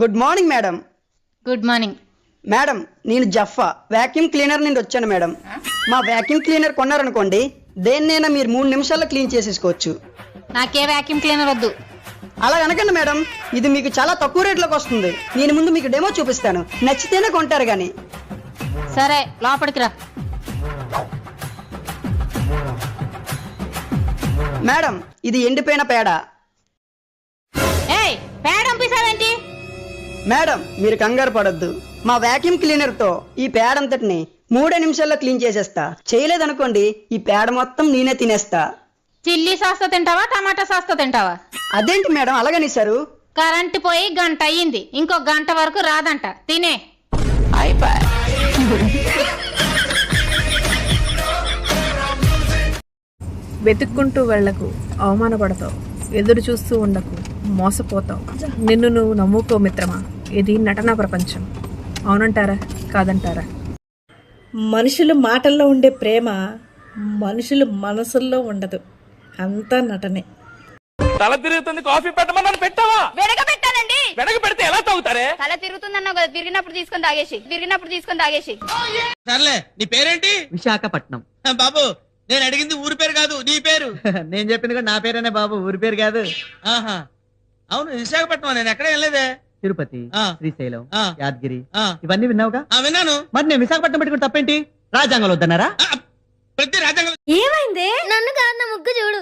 Good morning madam good morning madam నేను జఫ్ఫా vacuum cleaner నుండి వచ్చాను మేడం మా వ్యాక్యూమ్ క్లీనర్ కొన్నారనుకోండి దేన్నైనా మీరు మూడు నిమిషాల్లో క్లీన్ చేసేసుకోవచ్చు. నాకే వ్యాక్యూమ్ క్లీనర్ వద్దు. అలా అనకండి మేడం ఇది మీకు చాలా తక్కువ రేట్లోకి వస్తుంది. నేను ముందు మీకు డెమో చూపిస్తాను. నచ్చితేనే కొంటారు కానీ సరే లోపలికి రా. మేడం ఇది ఎండిపోయిన పేడ. ఏయ్ పేడ మేడం మీరు కంగారు పడొద్దు. మా వ్యాక్యూమ్ క్లీనర్తో ఈ పేడ అంతటిని మూడే నిమిషాల్లో క్లీన్ చేసేస్తా. చేయలేదనుకోండి ఈ పేడ మొత్తం నేనే తినేస్తా. చిల్లీ సాస్తో తింటావా టమాటా సాస్తో తింటావా? అదేంటి మేడం అలాగనిసారు కరెంటు పోయి గంట అయ్యింది. ఇంకో గంట వరకు రాదంట. తినే. వెతుక్కుంటూ వెళ్ళకు అవమానపడతావు. ఎదురు చూస్తూ ఉండకు మోసపోతావు. నిన్ను నువ్వు నమ్ముకో మిత్రమా? ఇది నటనా ప్రపంచం. అవునంటారా? కాదంటారా? మనుషులు మాటల్లో ఉండే ప్రేమ మనుషులు మనసుల్లో ఉండదు. అంతా నటనే. తల తిరుగుతుంది కాఫీ పెట్టమన్నాను పెట్టావా? వెనక పెట్టానండి వెనక పెడితే ఎలా తాగుతారే తల తిరుగుతుందన్నావు కదా తిరిగినప్పుడు తీసుకొని తాగేసి తిరిగినప్పుడు తీసుకొని తాగేసి. సర్లే నీ పేరేంటి? విశాఖపట్నం. బాబు నేను అడిగింది ఊరి పేరు కాదు నీ పేరు? నేను చెప్పింది కూడా నా పేరేనే బాబు ఊరి పేరు కాదు. ఆహా. అవును విశాఖపట్నం నేను ఎక్కడ వెళ్ళలేదే? తిరుపతి ఆ. శ్రీశైలం. యాదగిరి ఆ, ఇవన్నీ విన్నావుగా? ఆ, విన్నాను. మరి నేను విశాఖపట్నం పెట్టుకుని తప్పేంటి? రాజ్యాంగంలో వద్దన్నారా? ప్రతి రాజ్యాంగం ఏమైంది? నన్ను కాదు నా ముగ్గు చూడు.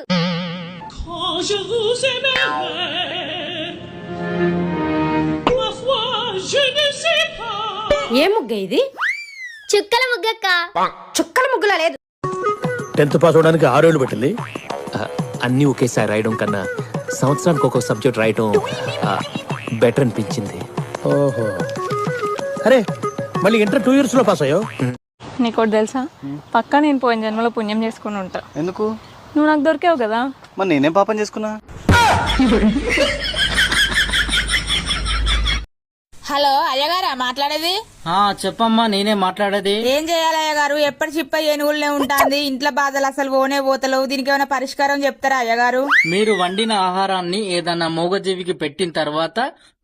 ఏ ముగ్గ ఇది? చుక్కల ముగ్గక్క. చుక్కల ముగ్గులా లేదు. టెన్త్ పాస్ అవడానికి ఆరేళ్ళు పెట్టింది. అన్నీ ఒకేసారి రాయడం కన్నా సంవత్సరానికి ఒక్కొక్క సబ్జెక్ట్ రాయడం బెటర్ అనిపించింది. ఓహో. అరే మళ్ళీ ఇంటర్ టూ ఇయర్స్లో పాస్ అయ్యావు? నీకోటి తెలుసా? పక్కా నేను పోయిన జన్మలో పుణ్యం చేసుకుని ఉంటా. ఎందుకు? నువ్వు నాకు దొరికావు కదా. మరి నేనేం పాపం చేసుకున్నా? హలో అయ్యగారా మాట్లాడేది? చెప్పమ్మా నేనే మాట్లాడేది. ఏం చేయాలి అయ్యగారు? ఎప్పటి చిప్ప ఏనుగులనే ఉంటుంది? ఇంట్లో బాధలు అసలు పోనే పోతలేవు. దీనికి ఏమైనా పరిష్కారం చెప్తారా అయ్యగారు? మీరు వండిన ఆహారాన్ని ఏదన్నా మూగజీవికి పెట్టిన తర్వాత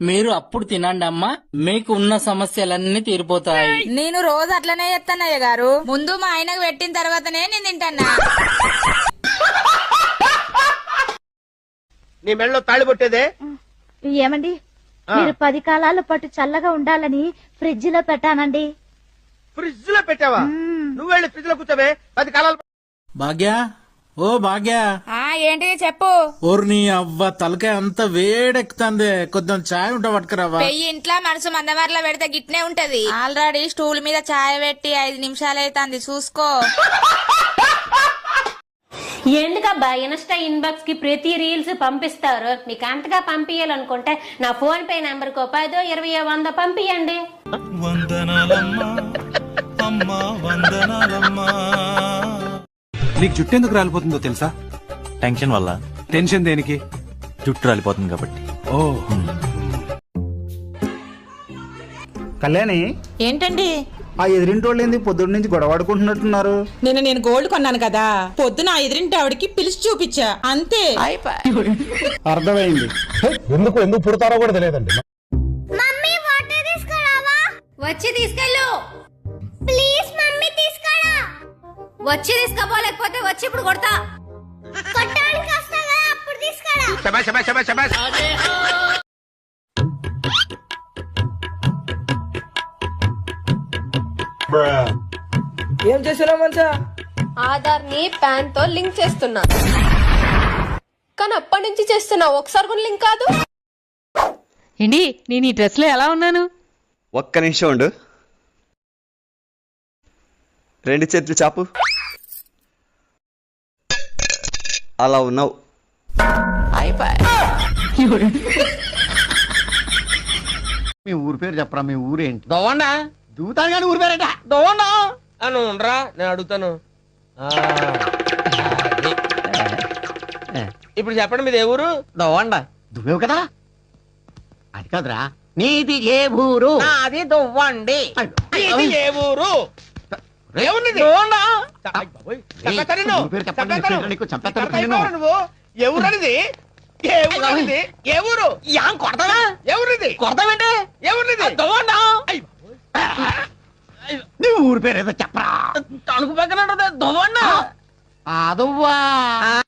మీరు అప్పుడు తినండి అమ్మా. మీకు ఉన్న సమస్యలన్నీ తీరిపోతాయి. నేను రోజు అట్లనే చేస్తాను అయ్యగారు. ముందు మా ఆయనకు పెట్టిన తర్వాతనే నేను తింటానా నీ మెడలో తాళి కొట్టేదే ఏమండి? మీరు పది కాలాల పాటు చల్లగా ఉండాలని ఫ్రిడ్జ్లో పెట్టానండి. ఫ్రిడ్జ్లో పెట్టావా నువ్వు వెళ్ళి ఫ్రిడ్జ్లో కూర్చోవే. పది కాలాలు భాగ్యా ఓ భాగ్యా. ఆ ఏంటిది చెప్పు. ఓర్ని అవ్వ తలకాయ అంత వేడెక్కుతుంది. కొంచెం చాయ్ ఉంటా పట్టుకురావా? పెయ్యి ఇంట్లో మనసు మందవర్లో పెడితే గిట్నే ఉంటది. ఆల్రెడీ స్టూల్ మీద చాయ్ పెట్టి ఐదు నిమిషాలు అవుతుంది చూసుకో. ఎందుకబ్బా ఇన్స్టా ఇన్బాక్స్కి ప్రతి రీల్స్ పంపిస్తారు. మీకు అంతగా పంపించాలనుకుంటే నా ఫోన్ పే నెంబర్కు పదో ఇరవై వంద పంపియండి. నీకు జుట్టు ఎందుకు రాలిపోతుందో తెలుసా? టెన్షన్ వల్ల. టెన్షన్ దేనికి? జుట్టు రాలిపోతుంది కాబట్టి. ఓ. కళ్యాణి. ఏంటండి? ఆ ఎదిరింటోళ్ళు ఏంది పొద్దున్న నుంచి గొడవాడుకుంటున్నట్టున్నారు నిన్న నేను గోల్డ్ కొన్నాను కదా. పొద్దున ఆ ఎదురింటి ఆవిడకి పిలిచి చూపించా. అంతే. అర్థమైంది. ఎందుకు ఎందుకు పుడతారో కూడా తెలియదండి. మమ్మీ వాటర్ తీసుకురావా? వచ్చి తీసుకెళ్ళు. ప్లీజ్ మమ్మీ తీసుకురా. వచ్చి తీసుకోపోలేకపోతే వచ్చి ఇప్పుడు కొడతా. కొట్టడానికి వస్తా కదా అప్పుడు తీసుకురా. ఏం చేసినా మంచా? ఆధార్ని పాన్తో లింక్ చేస్తున్నా. కానీ అప్పటి నుంచి చేస్తున్నా. ఒకసారి కూడా లింక్ కాదు. ఏంటి నేను ఈ డ్రెస్లో ఎలా ఉన్నాను? ఒక్క నిమిషం ఉండు. రెండు చేతులు చాపు. అలా ఉన్నావు. మీ ఊరి పేరు చెప్పరా మీ ఊరేంటి? దోవండా దూతాను కానీ ఊరి పేరేట దోవండా అని ఉండరా నేను అడుగుతాను. ఆ, అది. ఇప్పుడు చెప్పండి మీది ఏ ఊరు? దవ్వండా దువ్వేవు కదా? అది కాదురా. నీది ఏ ఊరు? అది దొవ్వండి. ఏ ఊరు? ఏమున్నది అయ్ బాబోయ్, చంపేస్తాను నిన్ను. ఊరి పేరు చెప్పండి, చంపేస్తాను. నీ పేరు నీకు చంపేస్తాను చంపేస్తాను నేను. నువ్వు ఏ ఊరు ఏ ఊరు అనేది? ఏ ఊరు? యాం కొడతావా? ఎవరిది కొడతావేంటి? ఎవరిది దొంగ నీ ఊరి పేరు ఏదో చెప్పరా. తణుకు పక్కన ఉంటది దొంగ అదవ్వా.